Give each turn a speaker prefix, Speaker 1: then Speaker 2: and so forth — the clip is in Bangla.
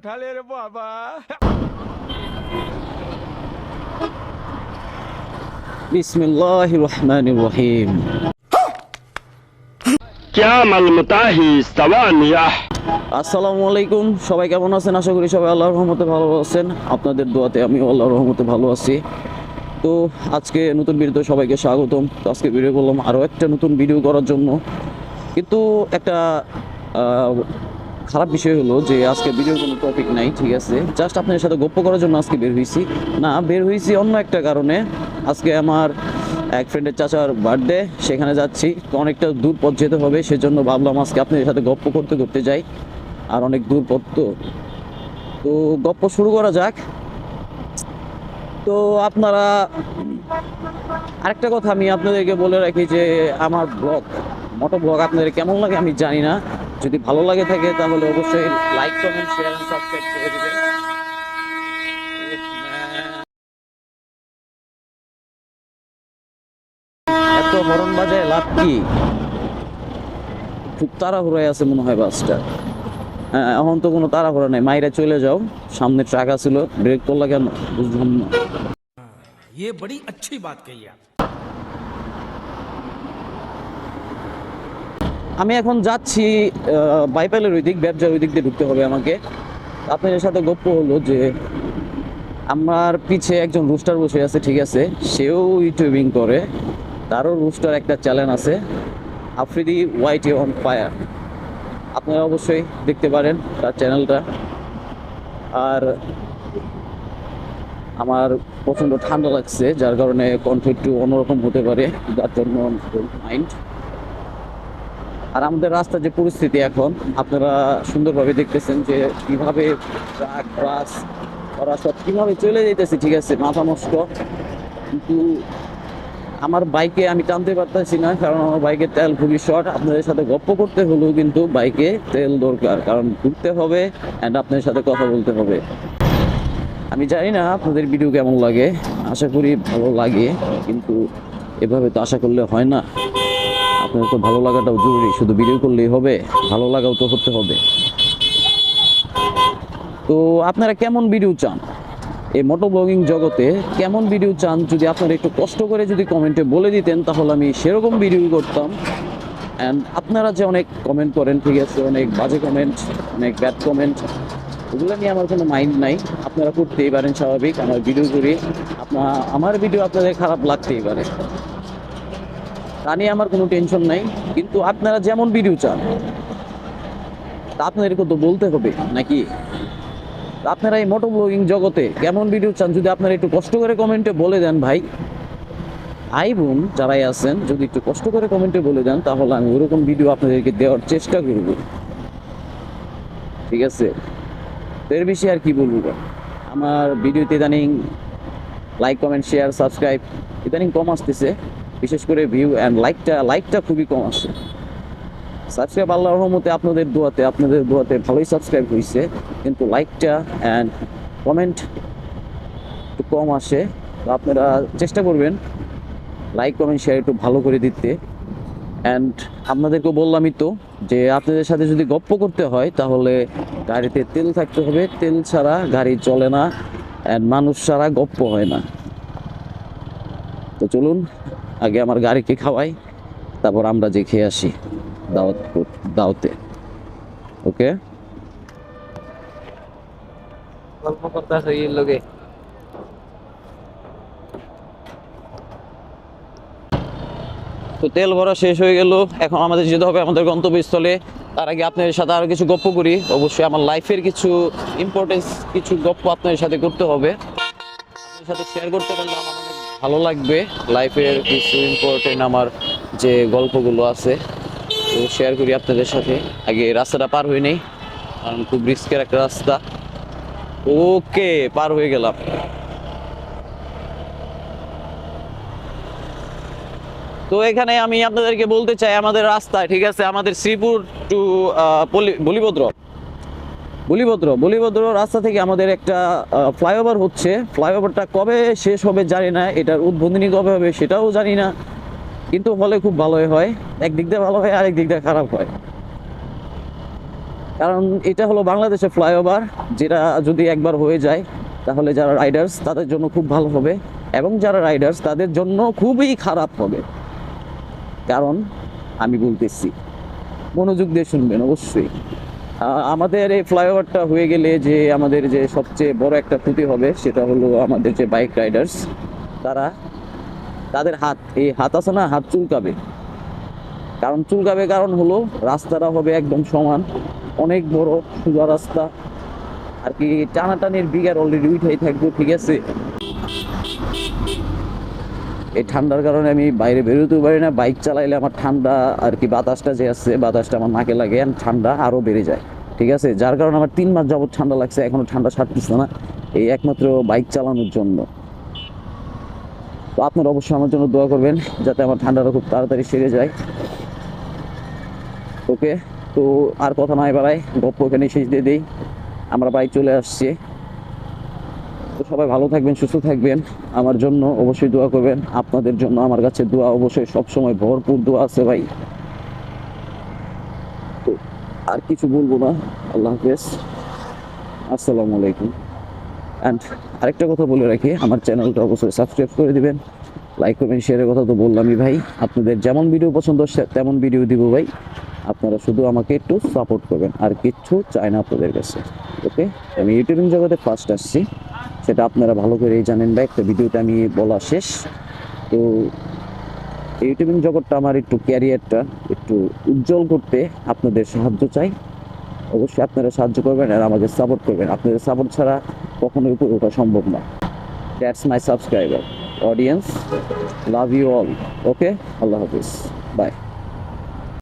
Speaker 1: উঠালে রে বাবা
Speaker 2: বিসমিল্লাহ রহমান রহিম আসসালামু আলাইকুম। সবাই কেমন আছেন? আশা করি সবাই আল্লাহর রহমতে ভালো আছেন। আপনাদের দোয়াতে আমি আল্লাহর রহমতে ভালো আছি। তো আজকে নতুন ভিডিওতে সবাইকে স্বাগতম। তো আজকে ভিডিও করলাম আরও একটা নতুন ভিডিও করার জন্য। কিন্তু একটা খারাপ বিষয় হলো যে আজকে ভিডিওর কোনো টপিক নাই, ঠিক আছে? জাস্ট আপনাদের সাথে গপ্প করার জন্য আজকে বের হয়েছি। না, বের হয়েছি অন্য একটা কারণে। আজকে আমার এক ফ্রেন্ডের চাচার বার্থডে সেখানে যাচ্ছি। তো অনেকটা দূর পথ যেতে হবে, সেজন্য ভাবলাম আজকে আপনাদের সাথে গপ্প করতে করতে যাই। আর অনেক দূর পথ তো। তো গপ্প শুরু করা যাক। তো আপনারা, আরেকটা কথা আমি আপনাদেরকে বলে রাখি যে, আমার ব্লগ মোটো ব্লগ আপনাদের কেমন লাগে আমি জানি না। যদি ভালো লাগে থাকে তাহলে অবশ্যই like comment share and subscribe করে দিবেন এত হরণ বাজায় লাভ কি খুব তাড়াহুড়ায় আছে মনে হয় বাসটা হ্যাঁ এখন তো কোনো তাড়াহুড়া নেই মাইরা চলে যাও সামনে ট্রাক আছিল ব্রেক করলা কেন বুঝলাম না
Speaker 1: ये बड़ी अच्छी बात कही आप
Speaker 2: আমি এখন যাচ্ছি বাইপালের ওই দিক, ব্যবসার ওই দিক দিয়ে ঢুকতে হবে আমাকে। আপনাদের সাথে গপ্প হলো যে আমার পিছে একজন রুস্টার বসে আছে, ঠিক আছে? সেও ইউটিউবিং করে, তারও রুস্টার একটা চ্যানেল আছে, আফ্রিদি হোয়াইট অন ফায়ার। আপনারা অবশ্যই দেখতে পারেন তার চ্যানেলটা। আর আমার প্রচণ্ড ঠান্ডা লাগছে, যার কারণে কণ্ঠ একটু অন্যরকম হতে পারে, যার জন্য মাইন্ড আর আমাদের রাস্তার যে পরিস্থিতি এখন, আপনারা সুন্দরভাবে দেখতেছেন যে কীভাবে ট্রাক, বাস, ওরা সব কীভাবে চলে যেতেছে ঠিক আছে, মাথা নষ্ট। কিন্তু আমার বাইকে আমি টানতে পারতেছি না, কারণ আমার বাইকে তেল খুবই শর্ট। আপনাদের সাথে গপ্প করতে হলেও কিন্তু বাইকে তেল দরকার, কারণ ঘুরতে হবে অ্যান্ড আপনাদের সাথে কথা বলতে হবে। আমি জানি না আপনাদের ভিডিও কেমন লাগে, আশা করি ভালো লাগে, কিন্তু এভাবে তো আশা করলে হয় না। আপনার তো ভালো লাগাটাও জরুরি, শুধু ভিডিও করলেই হবে, ভালো লাগাও তো করতে হবে। তো আপনারা কেমন ভিডিও চান? এই মোটো ব্লগিং জগতে কেমন ভিডিও চান? যদি আপনারা একটু কষ্ট করে যদি কমেন্টে বলে দিতেন, তাহলে আমি সেরকম ভিডিও করতাম। অ্যান্ড আপনারা যে অনেক কমেন্ট করেন, ঠিক আছে, অনেক বাজে কমেন্ট অনেক ব্যাড কমেন্ট ওগুলো নিয়ে আমার কোনো মাইন্ড নাই। আপনারা করতেই পারেন স্বাভাবিক, আমার ভিডিও করি, আপনার, আমার ভিডিও আপনাদের খারাপ লাগতেই পারে। তা নিয়ে আমার কোনো টেনশন নাই। কিন্তু আপনারা যেমন ভিডিও চান, তা আপনাদেরকে তো বলতে হবে নাকি? আপনারা এই মোটো ব্লগিং জগতে কেমন ভিডিও চান, যদি আপনারা একটু কষ্ট করে কমেন্টে বলে দেন ভাই। ভাই বোন যারাই আছেন, যদি একটু কষ্ট করে কমেন্টে বলে দেন, তাহলে আমি ওরকম ভিডিও আপনাদেরকে দেওয়ার চেষ্টা করব। ঠিক আছে? এর বেশি আর কি বলব? আমার ভিডিওতে ইদানিং লাইক কমেন্ট শেয়ার সাবস্ক্রাইব ইদানিং কম আসতেছে। বিশেষ করে ভিউ অ্যান্ড লাইকটা লাইকটা খুবই কম আসছে সাবস্ক্রাইব আল্লাহ রহমতে আপনাদের দোয়াতে আপনাদের দোয়াতে ভালোই সাবস্ক্রাইব হয়েছে কিন্তু লাইকটা অ্যান্ড কমেন্ট একটু কম আসে। তো আপনারা চেষ্টা করবেন লাইক কমেন্ট শেয়ার একটু ভালো করে দিতে। অ্যান্ড আপনাদেরকে বললামই তো, যে আপনাদের সাথে যদি গপ্প করতে হয়, তাহলে গাড়িতে তেল থাকতে হবে। তেল ছাড়া গাড়ি চলে না। অ্যান্ড মানুষ ছাড়া গপ্প হয় না। তো চলুন, আগে আমার গাড়িকে খাওয়াই, তারপর আমরা যে খেয়ে আসি দাওয়াত দাওতে ওকে? তো তেল ভরা শেষ হয়ে গেল, এখন আমাদের যেতে হবে আমাদের গন্তব্যস্থলে। তার আগে আপনাদের সাথে আরও কিছু গপ্প করি। অবশ্যই আমার লাইফের কিছু ইম্পর্টেন্স কিছু গপ্প আপনাদের সাথে করতে হবে। আপনাদের সাথে শেয়ার করতে পারলে আমার ভালো লাগবে। লাইফের কিছু ইম্পর্টেন্ট আমার যে গল্পগুলো আছে তো শেয়ার করি আপনাদের সাথে। আগে রাস্তাটা পার হয়ে নেই, কারণ খুব রিস্কের একটা রাস্তা। ওকে, পার হয়ে গেলাম। তো এখানে আমি আপনাদেরকে বলতে চাই, আমাদের রাস্তায় ঠিক আছে? আমাদের শ্রীপুর টু বলিভদ্র। বলিভদ্র বলিভদ্র রাস্তা থেকে আমাদের একটা ফ্লাইওভার হচ্ছে। ফ্লাইওভারটা কবে শেষ হবে জানি না, এটার উদ্বোধনী কবে হবে সেটাও জানি না। কিন্তু হলে খুব ভালোই হয়। একদিক দিয়ে ভালো হয় আরেক দিক দিয়ে খারাপ হয়। কারণ এটা হলো বাংলাদেশের ফ্লাইওভার, যেটা যদি একবার হয়ে যায়, তাহলে যারা রাইডার্স, তাদের জন্য খুব ভালো হবে। এবং যারা রাইডার্স, তাদের জন্য খুবই খারাপ হবে। কারণ আমি বলতেছি, মনোযোগ দিয়ে শুনবেন অবশ্যই। আমাদের এই ফ্লাইওভারটা হয়ে গেলে যে আমাদের যে সবচেয়ে বড় একটা ক্ষতি হবে, সেটা হলো আমাদের যে বাইক রাইডার্স, তারা তাদের হাত, এই হাত আছে না, হাত চুলকাবে। কারণ চুলকাবে কারণ হলো রাস্তাটা হবে একদম সমান, অনেক বড় সোজা রাস্তা। আর কি টানাটানির বিঘার অলরেডি উঠেই থাকবে, ঠিক আছে? এই ঠান্ডার কারণে আমি বাইরে বেরোতেও পারি না। বাইক চালাইলে আমার ঠান্ডা আর কি বাতাসটা যে আসছে, বাতাসটা আমার নাকে লাগে ঠান্ডা আরও বেড়ে যায়। ঠিক আছে? যার কারণে আমার তিন মাস যাবত ঠান্ডা লাগছে, এখনও ঠান্ডা ছাড়তেছে না এই একমাত্র বাইক চালানোর জন্য। তো আপনারা অবশ্যই আমার জন্য দোয়া করবেন যাতে আমার ঠান্ডাটা খুব তাড়াতাড়ি সেরে যায়। ওকে? তো আর কথা নয় বাড়াই গপ্প এখানে শেষ দিয়ে দিই। আমরা বাইক চলে আসছি। তো সবাই ভালো থাকবেন, সুস্থ থাকবেন। আমার জন্য অবশ্যই দোয়া করবেন। আপনাদের জন্য আমার কাছে দোয়া অবশ্যই সবসময় ভরপুর দোয়া আছে ভাই। তো আর কিছু বলব না। আল্লাহ হাফেজ। আসসালামু আলাইকুম। অ্যান্ড আরেকটা কথা বলে রাখি, আমার চ্যানেলটা অবশ্যই সাবস্ক্রাইব করে দিবেন। লাইক করবেন শেয়ারের কথা তো বললামই ভাই। আপনাদের যেমন ভিডিও পছন্দ তেমন ভিডিও দিব ভাই। আপনারা শুধু আমাকে একটু সাপোর্ট করবেন। আর কিচ্ছু চাই না আপনাদের কাছে। ওকে আমি ইউটিউবিং জগতে ফার্স্ট আসছি। সেটা আপনারা ভালো করেই জানেন ভাই একটা ভিডিওতে আমি বলা শেষ। তো ইউটিউবিং জগৎটা আমার একটু ক্যারিয়ারটা একটু উজ্জ্বল করতে আপনাদের সাহায্য চাই। অবশ্যই আপনারা সাহায্য করবেন আর আমাকে সাপোর্ট করবেন। আপনাদের সাপোর্ট ছাড়া কখনোই উপরে ওঠা সম্ভব না। That's my subscriber audience love you all okay Allah Hafiz. By